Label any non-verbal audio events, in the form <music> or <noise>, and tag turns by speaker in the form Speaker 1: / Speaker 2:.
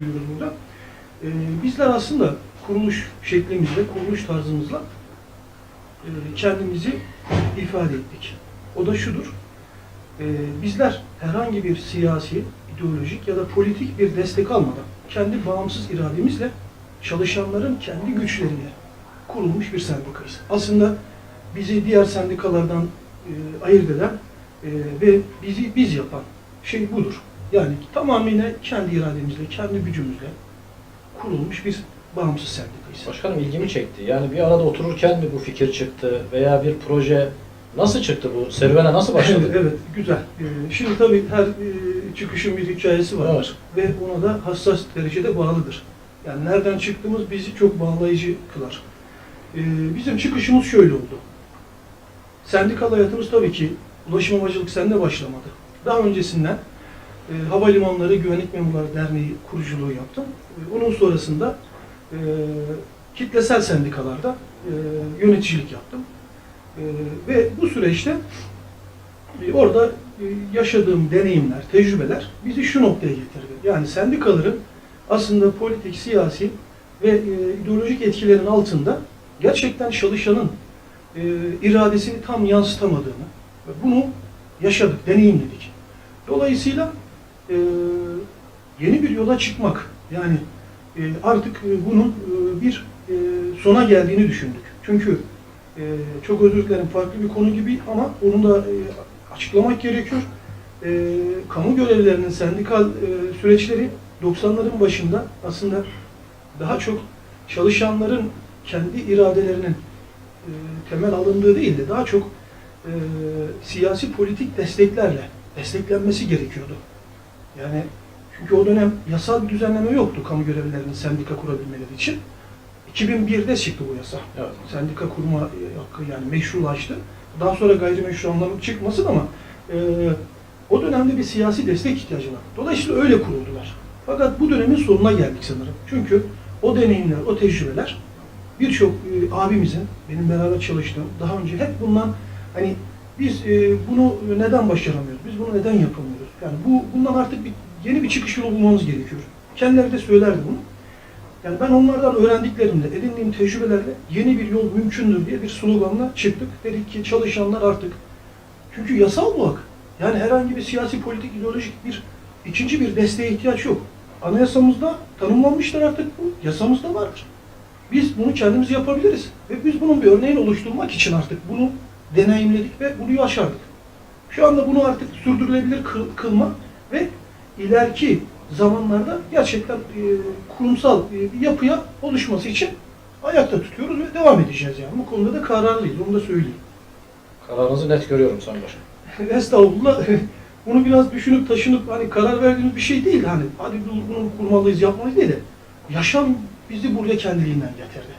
Speaker 1: diyoruz burada. Ee, bizler aslında kuruluş şeklimizle, kuruluş tarzımızla e, kendimizi ifade ettik. O da şudur. Ee, bizler herhangi bir siyasi, ideolojik ya da politik bir destek almadan kendi bağımsız irademizle çalışanların kendi güçleriyle kurulmuş bir sendikayız. Aslında bizi diğer sendikalardan e, ayırt eden e, ve bizi biz yapan şey budur. Yani tamamıyla kendi irademizle, kendi gücümüzle kurulmuş bir bağımsız sendikayız.
Speaker 2: Başkanım ilgimi çekti. Yani bir arada otururken mi bu fikir çıktı veya bir proje nasıl çıktı bu? Serüvene nasıl başladı?
Speaker 1: Evet, evet, güzel. Ee, Şimdi tabii her e, çıkışın bir hikayesi vardır ve ona da hassas derecede bağlıdır. Yani nereden çıktığımız bizi çok bağlayıcı kılar. Ee, Bizim çıkışımız şöyle oldu. Sendikal hayatımız tabii ki Ulaşım Havacılık Sen'de başlamadı. Daha öncesinden e, Havalimanları Güvenlik Memurları Derneği kuruculuğu yaptım. E, Onun sonrasında e, kitlesel sendikalarda e, yöneticilik yaptım. E, ve bu süreçte e, orada e, yaşadığım deneyimler, tecrübeler bizi şu noktaya getirdi. Yani sendikaların aslında politik, siyasi ve e, ideolojik etkilerin altında gerçekten çalışanın e, iradesini tam yansıtamadığını bunu yaşadık, deneyimledik. Dolayısıyla e, yeni bir yola çıkmak, yani e, artık e, bunun e, bir e, sona geldiğini düşündük. Çünkü e, çok özür dilerim farklı bir konu gibi ama onu da e, açıklamak gerekiyor. E, kamu görevlilerinin sendikal e, süreçleri 90'ların başında aslında daha çok çalışanların kendi iradelerinin e, temel alındığı değil de daha çok e, siyasi politik desteklerle desteklenmesi gerekiyordu. Yani çünkü o dönem yasal bir düzenleme yoktu kamu görevlilerinin sendika kurabilmeleri için. 2001'de çıktı bu yasa.
Speaker 2: Evet.
Speaker 1: Sendika kurma e, hakkı yani meşrulaştı. Daha sonra gayrimeşru anlamı çıkmasın ama e, o dönemde bir siyasi destek ihtiyacı var. Dolayısıyla öyle kuruldular. Fakat bu dönemin sonuna geldik sanırım. Çünkü o deneyimler, o tecrübeler birçok e, abimizin, benim beraber çalıştığım, daha önce hep bundan hani biz e, bunu neden başaramıyoruz, biz bunu neden yapamıyoruz? Yani bu bundan artık bir, yeni bir çıkış yolu bulmamız gerekiyor. Kendileri de söylerdi bunu. Yani ben onlardan öğrendiklerimle, edindiğim tecrübelerle yeni bir yol mümkündür diye bir sloganla çıktık. Dedik ki çalışanlar artık, çünkü yasal bu hak. Yani herhangi bir siyasi, politik, ideolojik bir ikinci bir desteğe ihtiyaç yok. Anayasamızda tanımlanmıştır artık bu, yasamızda vardır. Biz bunu kendimiz yapabiliriz. Ve biz bunun bir örneğini oluşturmak için artık bunu deneyimledik ve bunu yaşardık. Şu anda bunu artık sürdürülebilir kıl- kılma ve ileriki zamanlarda gerçekten e, kurumsal e, bir yapıya oluşması için ayakta tutuyoruz ve devam edeceğiz yani. Bu konuda da kararlıyız, onu da söyleyeyim.
Speaker 2: Kararınızı net görüyorum Sayın Başkan. <laughs>
Speaker 1: Estağfurullah. <laughs> Bunu biraz düşünüp taşınıp hani karar verdiğimiz bir şey değil. Hani hadi bunu kurmalıyız, yapmalıyız değil de yaşam bizi buraya kendiliğinden getirdi.